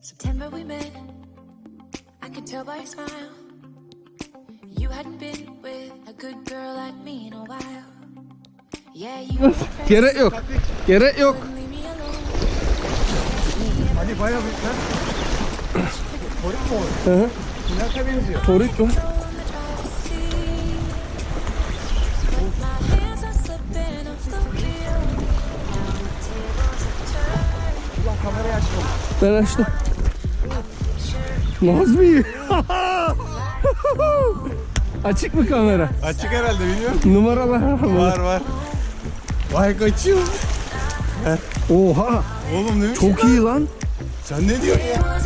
September we met. I could tell by your smile. You hadn't been with a good girl like me in a while. Yeah, you were impressed. Gerek yok. Gerek yok. Wouldn't leave me alone. Ali bayağı büyük lan. Torik mi o? Hı hı. Plaka benziyor. Torikum. On Ben açtım. Nazmi. Açık mı kamera? Açık herhalde bilmiyorum. Numaralar Var var. Vay kaçıyor. Oha. Oğlum ne Çok iyi lan. Sen ne diyorsun ya?